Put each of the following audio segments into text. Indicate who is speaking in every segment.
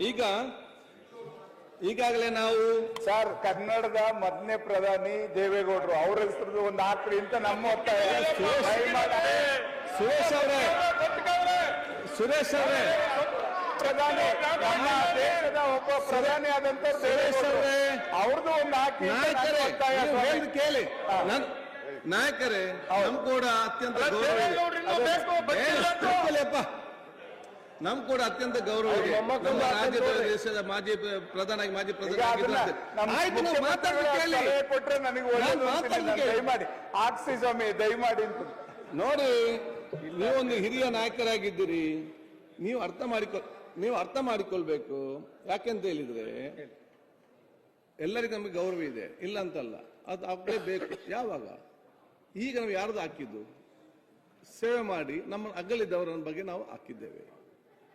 Speaker 1: ಈಗ ಈಗಾಗಲೇ ನಾವು
Speaker 2: ಸರ್ ಕನ್ನಡದ ಮೊದಲನೇ ಪ್ರಧಾನಿ ದೇವೇಗೌಡರು ಅವ್ರ ಹೆಸರು ಒಂದು ಹಾಕ್ರಿ ಅಂತ ನಮ್ಮ ಒತ್ತಾಯ.
Speaker 1: ಸುರೇಶ್ ಅವರೇ. ಸುರೇಶ್ ಅವರೇ.
Speaker 2: ಪ್ರಧಾನಿ ಒಬ್ಬ ಪ್ರಧಾನಿ ಆದಂತ
Speaker 1: ಸುರೇಶ್ ಅವರೇ.
Speaker 2: ಅವ್ರದ್ದು ಒಂದು ಹಾಕಿ
Speaker 1: ನಾಯಕರೇ. ಕೇಳಿ. ನಾಯಕರೇ ನಮ್ ಕೂಡ ಅತ್ಯಂತ ಗೌರವ ಇದೆ. ಏ, ಕೂತ್ಕೊಳ್ಳಿಯಪ್ಪ. ನಮ್ ಕೂಡ ಅತ್ಯಂತ ಗೌರವ ಇದೆ. ನಮ್ಮ ರಾಜ್ಯದ ದೇಶದ ಮಾಜಿ ಪ್ರಧಾನ ಮಾಜಿ ಪ್ರಧಾನಿ
Speaker 2: ಹಾಕ್ಸಿ ಸ್ವಾಮಿ ದಯಮಾಡಿ
Speaker 1: ನೋಡಿ ನೀವೊಂದು ಹಿರಿಯ ನಾಯಕರಾಗಿದ್ದೀರಿ. ನೀವು ಅರ್ಥ ಮಾಡಿಕೊ ನೀವು ಅರ್ಥ ಮಾಡಿಕೊಳ್ಬೇಕು. ಯಾಕೆಂತ ಹೇಳಿದ್ರೆ ಎಲ್ಲರಿಗೂ ನಮಗೆ ಗೌರವ ಇದೆ. ಇಲ್ಲ ಅಂತಲ್ಲ. ಅದು ಆಗಲೇಬೇಕು ಯಾವಾಗ? ಈಗ ನಾವು ಯಾರ್ದು ಹಾಕಿದ್ದು? ಸೇವೆ ಮಾಡಿ ನಮ್ಮ ಅಗಲಿದ್ದವರ ಬಗ್ಗೆ ನಾವು ಹಾಕಿದ್ದೇವೆ.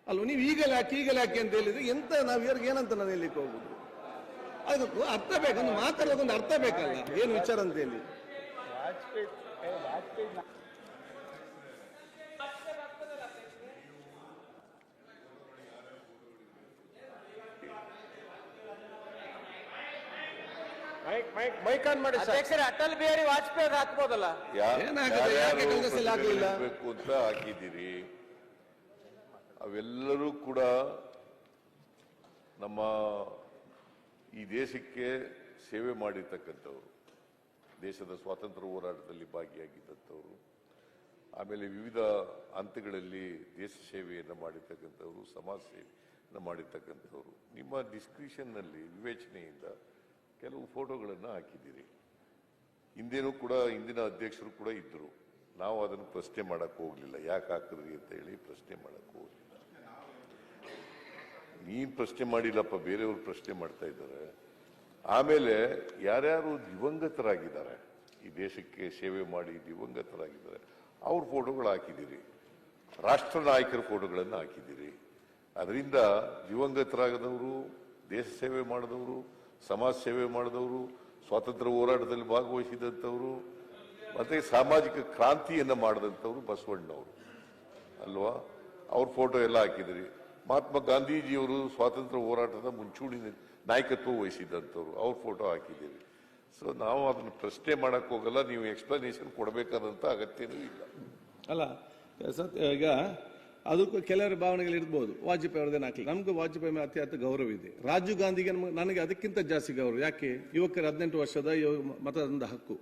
Speaker 1: ಅಲ್ವ ನೀವು ಈಗಲೇ ಹಾಕಿ ಈಗಲೇ ಹಾಕಿ ಅಂತ ಹೇಳಿದ್ರೆ ಎಂತ ನಾವು ಇವ್ರಿಗೆ ಏನಂತ ನಾನು ಹೇಳಲಿಕ್ಕೆ ಹೋಗುದು? ಅದಕ್ಕೂ ಅರ್ಥ ಬೇಕು ಒಂದು ಮಾತಾಡೋದೊಂದು ಅರ್ಥ ಬೇಕಲ್ಲ ಏನು ವಿಚಾರ ಅಂತ ಹೇಳಿ.
Speaker 3: ಅಧ್ಯಕ್ಷರೇ ಅಟಲ್ ಬಿಹಾರಿ ವಾಜಪೇಯಿ ಹಾಕ್ಬೋದಲ್ಲ?
Speaker 1: ಯಾಕೆ
Speaker 4: ಅಂತ ಹಾಕಿದ್ದೀರಿ. ಅವೆಲ್ಲರೂ ಕೂಡ ನಮ್ಮ ಈ ದೇಶಕ್ಕೆ ಸೇವೆ ಮಾಡಿರ್ತಕ್ಕಂಥವ್ರು, ದೇಶದ ಸ್ವಾತಂತ್ರ್ಯ ಹೋರಾಟದಲ್ಲಿ ಭಾಗಿಯಾಗಿದ್ದಂಥವ್ರು ಆಮೇಲೆ ವಿವಿಧ ಹಂತಗಳಲ್ಲಿ ದೇಶ ಸೇವೆಯನ್ನು ಮಾಡಿರ್ತಕ್ಕಂಥವ್ರು, ಸಮಾಜ ಸೇವೆಯನ್ನು ಮಾಡಿರ್ತಕ್ಕಂಥವ್ರು. ನಿಮ್ಮ ಡಿಸ್ಕ್ರಿಷನ್ನಲ್ಲಿ ವಿವೇಚನೆಯಿಂದ ಕೆಲವು ಫೋಟೋಗಳನ್ನು ಹಾಕಿದ್ದೀರಿ. ಹಿಂದೇನೂ ಕೂಡ ಹಿಂದಿನ ಅಧ್ಯಕ್ಷರು ಕೂಡ ಇದ್ದರು. ನಾವು ಅದನ್ನು ಪ್ರಶ್ನೆ ಮಾಡೋಕ್ಕೆ ಹೋಗಲಿಲ್ಲ. ಯಾಕೆ ಹಾಕಿದ್ರಿ ಅಂತ ಹೇಳಿ ಪ್ರಶ್ನೆ ಮಾಡೋಕ್ಕೆ ಹೋಗ್ಲಿಲ್ಲ. ನೀನ್ ಪ್ರಶ್ನೆ ಮಾಡಿಲ್ಲಪ್ಪ, ಬೇರೆಯವ್ರು ಪ್ರಶ್ನೆ ಮಾಡ್ತಾ ಇದ್ದಾರೆ. ಆಮೇಲೆ ಯಾರ್ಯಾರು ದಿವಂಗತರಾಗಿದ್ದಾರೆ, ಈ ದೇಶಕ್ಕೆ ಸೇವೆ ಮಾಡಿ ದಿವಂಗತರಾಗಿದ್ದಾರೆ, ಅವ್ರ ಫೋಟೋಗಳು ಹಾಕಿದ್ದೀರಿ. ರಾಷ್ಟ್ರ ನಾಯಕರ ಫೋಟೋಗಳನ್ನು ಹಾಕಿದ್ದೀರಿ. ಅದರಿಂದ ದಿವಂಗತರಾಗದವರು, ದೇಶ ಸೇವೆ ಮಾಡಿದವರು, ಸಮಾಜ ಸೇವೆ ಮಾಡಿದವರು, ಸ್ವಾತಂತ್ರ್ಯ ಹೋರಾಟದಲ್ಲಿ ಭಾಗವಹಿಸಿದಂಥವರು, ಮತ್ತೆ ಸಾಮಾಜಿಕ ಕ್ರಾಂತಿಯನ್ನು ಮಾಡಿದಂಥವ್ರು ಬಸವಣ್ಣವರು. ಅಲ್ವಾ? ಅವ್ರ ಫೋಟೋ ಎಲ್ಲ ಹಾಕಿದ್ರಿ ಮಹಾತ್ಮ ಗಾಂಧೀಜಿಯವರು ಸ್ವಾತಂತ್ರ್ಯ ಹೋರಾಟದ ಮುಂಚೂಣಿ ನಾಯಕತ್ವ ವಹಿಸಿದಂಥವ್ರು. ಅವ್ರ ಫೋಟೋ ಹಾಕಿದ್ದೀವಿ. ಸೊ ನಾವು ಅದನ್ನು ಪ್ರಶ್ನೆ ಮಾಡಕ್ ಹೋಗಲ್ಲ, ನೀವು ಎಕ್ಸ್ಪ್ಲನೇಷನ್ ಕೊಡಬೇಕಾದಂತ ಅಗತ್ಯನೂ ಇಲ್ಲ.
Speaker 1: ಅಲ್ಲ ಸತ್ಯ ಈಗ ಅದಕ್ಕೂ ಕೆಲವರ ಭಾವನೆಗಳು ಇರ್ಬೋದು. ವಾಜಪೇಯಿ ಅವ್ರದ್ದೇನು ಹಾಕಲಿ ನಮ್ಗೆ ವಾಜಪೇಯಿ ಮೇಲೆ ಅತಿ ಗೌರವ ಇದೆ. ರಾಜೀವ್ ಗಾಂಧಿಗೆ ನಮಗೆ, ನನಗೆ ಅದಕ್ಕಿಂತ ಜಾಸ್ತಿ ಗೌರವ. ಯಾಕೆ? ಯುವಕರ ಹದಿನೆಂಟು ವರ್ಷದ ಮತದಾನದ ಹಕ್ಕು.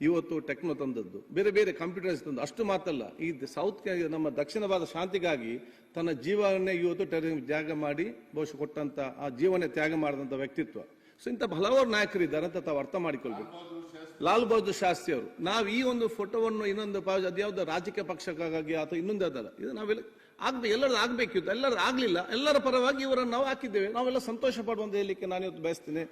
Speaker 1: ಇವತ್ತು ಟೆಕ್ನೋ ತಂದದ್ದು. ಬೇರೆ ಬೇರೆ ಕಂಪ್ಯೂಟರ್ಸ್ ತಂದು. ಅಷ್ಟು ಮಾತಲ್ಲ ಈ ಸೌತ್ ನಮ್ಮ ದಕ್ಷಿಣ ಭಾರತ ಶಾಂತಿಗಾಗಿ ತನ್ನ ಜೀವವನ್ನೇ ಇವತ್ತು ಟೆರ ತ್ಯಾಗ ಮಾಡಿ, ಬಹುಶಃ ಕೊಟ್ಟಂತ ಆ ಜೀವನ ತ್ಯಾಗ ಮಾಡಿದಂತ ವ್ಯಕ್ತಿತ್ವ. ಸೊ ಇಂಥ ಹಲವಾರು ನಾಯಕರಿದ್ದಾರೆ ಅಂತ ತಾವು ಅರ್ಥ ಮಾಡಿಕೊಳ್ಬೇಕು. ಲಾಲ್ ಬಹದ್ದೂರ್ ಶಾಸ್ತ್ರಿ ಅವರು. ನಾವು ಈ ಒಂದು ಫೋಟೋವನ್ನು ಇನ್ನೊಂದು ಅದ್ಯಾವುದೋ ರಾಜಕೀಯ ಪಕ್ಷಕ್ಕಾಗಿ ಅಥವಾ ಇನ್ನೊಂದು ಅದಲ್ಲ ಇದು ನಾವೆಲ್ಲ ಆಗ್ಬೇಕು ಎಲ್ಲರದ್ದು ಆಗ್ಬೇಕಿತ್ತು. ಎಲ್ಲರದ್ದು ಆಗಲಿಲ್ಲ. ಎಲ್ಲರ ಪರವಾಗಿ ಇವರನ್ನು ನಾವು ಹಾಕಿದ್ದೇವೆ. ನಾವೆಲ್ಲ ಸಂತೋಷ ಪಡುವಂತ ಹೇಳಲಿಕ್ಕೆ ನಾನು ಇವತ್ತು ಬಯಸ್ತೇನೆ.